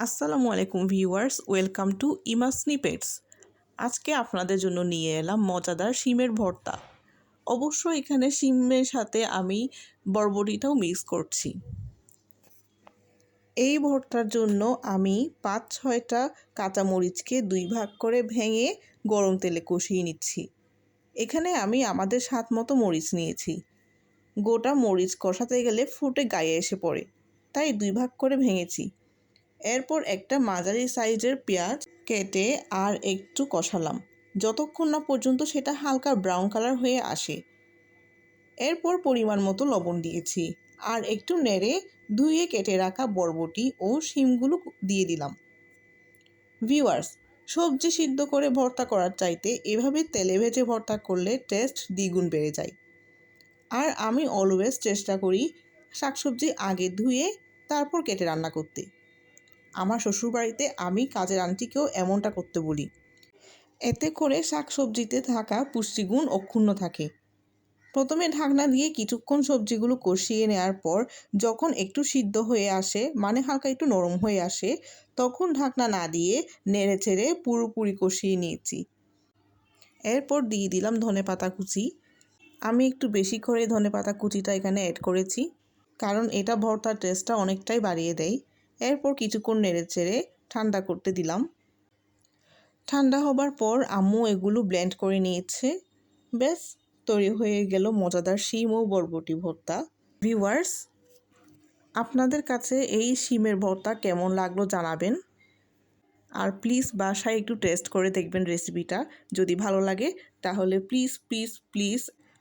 আসসালামু আলাইকুম viewers, welcome to Ima snippets. আজকে আপনাদের জন্য নিয়ে এলাম মজাদার শিমের ভর্তা। অবশ্য এখানে শিমের সাথে আমি বরবটিটাও মিক্স করছি। এই ভর্তার জন্য আমি পাঁচ ছয়টা কাঁচামরিচকে দুই ভাগ করে ভেঙে গরম তেলে কষিয়ে নিচ্ছি। এখানে আমি আমাদের স্বাদ মতো মরিচ নিয়েছি। গোটা মরিচ কষাতে গেলে ফুটে গায়ে এসে পড়ে, তাই দুই ভাগ করে ভেঙেছি। এরপর একটা মাঝারি সাইজের পেঁয়াজ কেটে আর একটু কষালাম। যতক্ষণ না পর্যন্ত সেটা হালকা ব্রাউন কালার হয়ে আসে। এরপর পরিমাণ মতো লবণ দিয়েছি আর একটু নেড়ে ধুয়ে কেটে রাখা বরবটি ও শিমগুলো দিয়ে দিলাম। ভিউয়ার্স, সবজি সিদ্ধ করে ভর্তা করার চাইতে এভাবে তেলে ভেজে ভর্তা করলে টেস্ট দ্বিগুণ বেড়ে যায়। আর আমি অলওয়েজ চেষ্টা করি শাকসবজি আগে ধুয়ে তারপর কেটে রান্না করতে। আমার শ্বশুরবাড়িতে আমি কাজের আন্টিকেও এমনটা করতে বলি। এতে করে শাকসবজিতে থাকা পুষ্টিগুণ অক্ষুণ্ণ থাকে। প্রথমে ঢাকনা দিয়ে কিছুক্ষণ সবজিগুলো কষিয়ে নেওয়ার পর যখন একটু সিদ্ধ হয়ে আসে মানে হালকা একটু নরম হয়ে আসে, তখন ঢাকনা না দিয়ে নেড়ে চেড়ে পুরোপুরি কষিয়ে নিয়েছি। এরপর দিয়ে দিলাম ধনে পাতা কুচি। আমি একটু বেশি করে ধনে পাতা কুচিটা এখানে অ্যাড করেছি, কারণ এটা ভর্তার টেস্টটা অনেকটাই বাড়িয়ে দেয়। এরপর কিছুক্ষণ নেড়ে চেড়ে ঠান্ডা করতে দিলাম। ঠান্ডা হবার পর আম্মু এগুলো ব্লেন্ড করে নিয়েছে। ব্যাস, তৈরি হয়ে গেল মজাদার শিম ও বরবটি ভর্তা। ভিউয়ার্স আপনাদের কাছে এই শিমের ভর্তা কেমন লাগল জানাবেন। আর প্লিজ বাসায় একটু টেস্ট করে দেখবেন রেসিপিটা যদি ভালো লাগে, তাহলে প্লিজ প্লিজ প্লিজ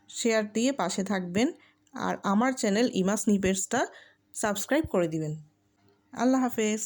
শেয়ার দিয়ে পাশে থাকবেন। আর আমার চ্যানেল ইমাস নিপেটসটা সাবস্ক্রাইব করে দিবেন। আল্লাহ হাফেজ।